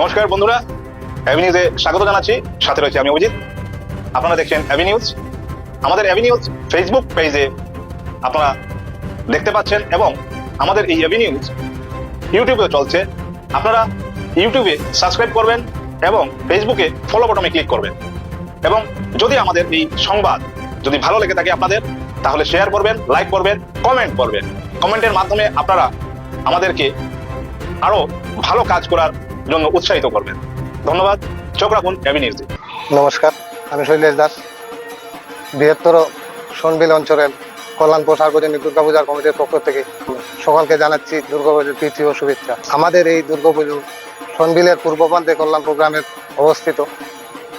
নমস্কার বন্ধুরা অ্যাভিনিউজে স্বাগত জানাচ্ছি। সাথে রয়েছে আমি অভিজিৎ আপনারা দেখছেন অ্যাভিনিউজ আমাদের অ্যাভিনিউজ ফেসবুক পেজে আপনারা দেখতে পাচ্ছেন এবং আমাদের এই অ্যাভিনিউজ ইউটিউবে চলছে। আপনারা ইউটিউবে সাবস্ক্রাইব করবেন এবং ফেসবুকে ফলো বটনে ক্লিক করবেন। এবং যদি আমাদের এই সংবাদ যদি ভালো লেগে থাকে আপনাদের, তাহলে শেয়ার করবেন লাইক করবেন কমেন্ট করবেন। কমেন্টের মাধ্যমে আপনারা আমাদেরকে আরও ভালো কাজ করার জন্য উৎসাহিত করবেন। ধন্যবাদ। চোখ রাখুন অ্যাভিনিউজে নমস্কার, আমি শৈলেশ দাস। বৃহত্তর সোনবিল অঞ্চলের কল্যাণপুর সার্বজনীন দুর্গাপূজার কমিটির পক্ষ থেকে সকলকে জানাচ্ছি দুর্গাপুজোর প্রীতি ও শুভেচ্ছা। আমাদের এই দুর্গাপুজো সোনবিলের পূর্ব প্রান্তে কল্যাণপুর গ্রামে অবস্থিত।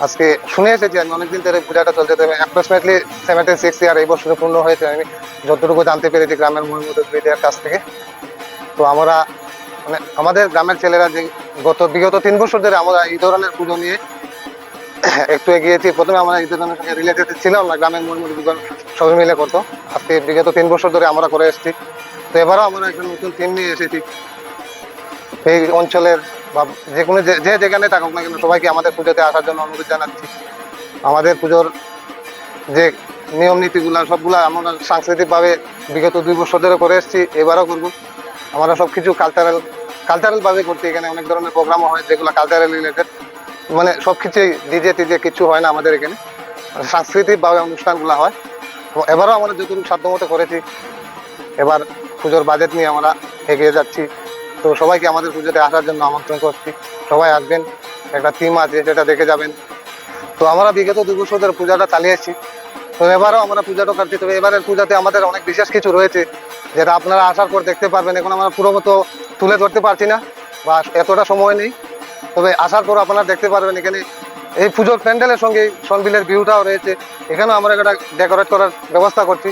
আজকে শুনে এসেছি আমি, অনেকদিন ধরে পূজাটা চলছে, তবে অ্যাপ্রক্সিমেটলি সেভেন্টি সিক্স ইয়ার এই বছরে পূর্ণ হয়েছে। আমি যতটুকু জানতে পেরেছি গ্রামের মহিমুদ্দিদের কাছ থেকে। তো আমরা মানে আমাদের গ্রামের ছেলেরা যে গত বিগত তিন বছর ধরে আমরা এই ধরনের পুজো নিয়ে একটু এগিয়েছি। প্রথমে আমরা এই ধরনের সঙ্গে রিলেটেড ছিলাম না গ্রামের মহিমুদ্দিগণ সবাই মিলে করতো। আজকে বিগত তিন বছর ধরে আমরা করে এসেছি। তো এবারও আমরা একটা নতুন টিম নিয়ে এসেছি। এই অঞ্চলের বা যে কোনো যে যে যেখানে থাকুক না কেন সবাইকে আমাদের পুজোতে আসার জন্য অনুরোধ জানাচ্ছি। আমাদের পুজোর যে নিয়ম নীতিগুলো, সবগুলো আমরা সাংস্কৃতিকভাবে বিগত দুই বছর ধরে করে এসেছি। এবারও করব। আমরা সব কিছু কালচারাল কালচারাল ভাবে করছি এখানে অনেক ধরনের প্রোগ্রামও হয় যেগুলো কালচারাল রিলেটেড মানে সব কিছুই ডিজে টিজে কিছু হয় না আমাদের এখানে। সাংস্কৃতিকভাবে অনুষ্ঠানগুলো হয়। এবারও আমরা যতটুকু সাধ্যমতো করেছি, এবার পুজোর বাজেট নিয়ে আমরা এগিয়ে যাচ্ছি। তো সবাইকে আমাদের পুজোতে আসার জন্য আমন্ত্রণ করছি। সবাই আসবেন, একটা থিম আছে, সেটা দেখে যাবেন। তো আমরা বিগত দু বছর ধরে পূজাটা চালিয়ে এসেছি। তো এবারও আমরা পূজাটা কাটছি তবে এবারের পূজাতে আমাদের অনেক বিশেষ কিছু রয়েছে, যেটা আপনারা আসার পর দেখতে পারবেন। এখন আমরা পুরো মতো তুলে ধরতে পারছি না, বা এতটা সময় নেই। তবে আসার পর আপনারা দেখতে পারবেন এখানে এই পুজোর প্যান্ডেলের সঙ্গে সনবিলের ভিউটাও রয়েছে। এখানেও আমরা একটা ডেকোরেট করার ব্যবস্থা করছি,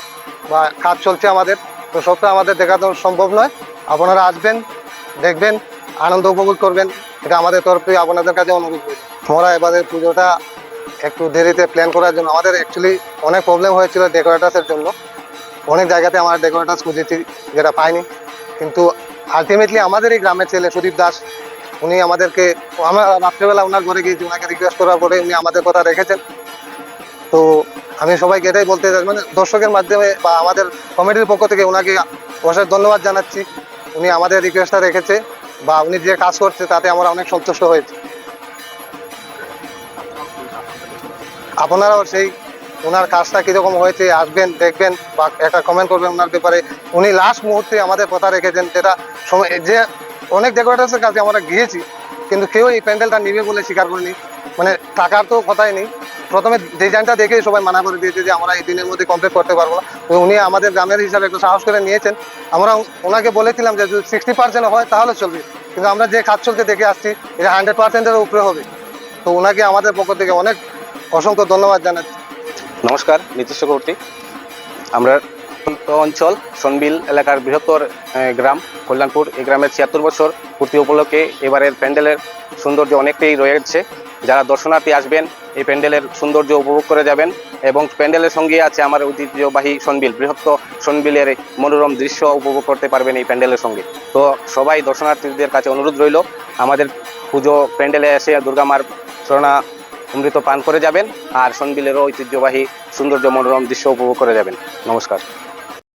বা কাজ চলছে আমাদের। তো সবটা আমাদের দেখানো সম্ভব নয়। আপনারা আসবেন, দেখবেন, আনন্দ উপভোগ করবেন। এটা আমাদের তরফে আপনাদের কাছে অনুরোধ আমরা এবারে পুজোটা একটু দেরিতে প্ল্যান করার জন্য। আমাদের অ্যাকচুয়ালি অনেক প্রবলেম হয়েছিল ডেকোরেটার্সের জন্য। অনেক জায়গাতে আমরা ডেকোরেটার্স খুঁজেছি, যেটা পাইনি। কিন্তু আলটিমেটলি আমাদের এই গ্রামের ছেলে সুদীপ দাস, উনি আমাদেরকে, আমরা রাত্রেবেলা ওনার ঘরে গিয়েছি, ওনাকে রিকোয়েস্ট করার পরে উনি আমাদের কথা রেখেছেন। তো আমি সবাইকে এটাই বলতে চাই মানে দর্শকের মাধ্যমে বা আমাদের কমিটির পক্ষ থেকে ওনাকে অশেষ ধন্যবাদ জানাচ্ছি। উনি আমাদের রিকোয়েস্টটা রেখেছে বা উনি যে কাজ করছে তাতে আমরা অনেক সন্তুষ্ট হয়েছি। আপনারাও সেই ওনার কাজটা কীরকম হয়েছে আসবেন, দেখবেন বা একটা কমেন্ট করবেন ওনার ব্যাপারে। উনি লাস্ট মুহূর্তে আমাদের কথা রেখেছেন, যেটা সময় যে অনেক ডেকোরেটার্সের কাছে আমরা গিয়েছি, কিন্তু কেউ এই প্যান্ডেলটা নিবে বলে স্বীকার করেনি। মানে টাকার তো কথাই নেই। প্রথমে ডিজাইনটা দেখে সবাই মানা করে দিয়েছে যে আমরা এই দিনের মধ্যে কমপ্লিট করতে পারব না। উনি আমাদের গ্রামের হিসাবে একটু সাহস করে নিয়েছেন। আমরা ওনাকে বলেছিলাম যে যদি সিক্সটি পার্সেন্ট হয় তাহলে চলবে। কিন্তু আমরা যে কাজ চলতে দেখে আসছি, এটা হান্ড্রেড পার্সেন্টের উপরে হবে। তো ওনাকে আমাদের পক্ষ থেকে অনেক অসংখ্য ধন্যবাদ জানাচ্ছি। নমস্কার, নীতিশ চক্রবর্তী। আমরা অঞ্চল, সনবিল এলাকার বৃহত্তর গ্রাম, কল্যাণপুর। এই গ্রামের ছিয়াত্তর বছর পূর্তি উপলক্ষে এবারের প্যান্ডেলের সৌন্দর্য অনেকটাই রয়েছে যারা দর্শনার্থী আসবেন, এই প্যান্ডেলের সৌন্দর্য উপভোগ করে যাবেন এবং প্যান্ডেলের সঙ্গে আছে আমার ঐতিহ্যবাহী সনবিল। বৃহত্তর সনবিলের মনোরম দৃশ্য উপভোগ করতে পারবেন এই প্যান্ডেলের সঙ্গে। তো সবাই দর্শনার্থীদের কাছে অনুরোধ রইল, আমাদের পুজো প্যান্ডেলে এসে দুর্গা মার অমৃত পান করে যাবেন আর সনবিলেরও ঐতিহ্যবাহী সৌন্দর্য মনোরম দৃশ্য উপভোগ করে যাবেন। নমস্কার।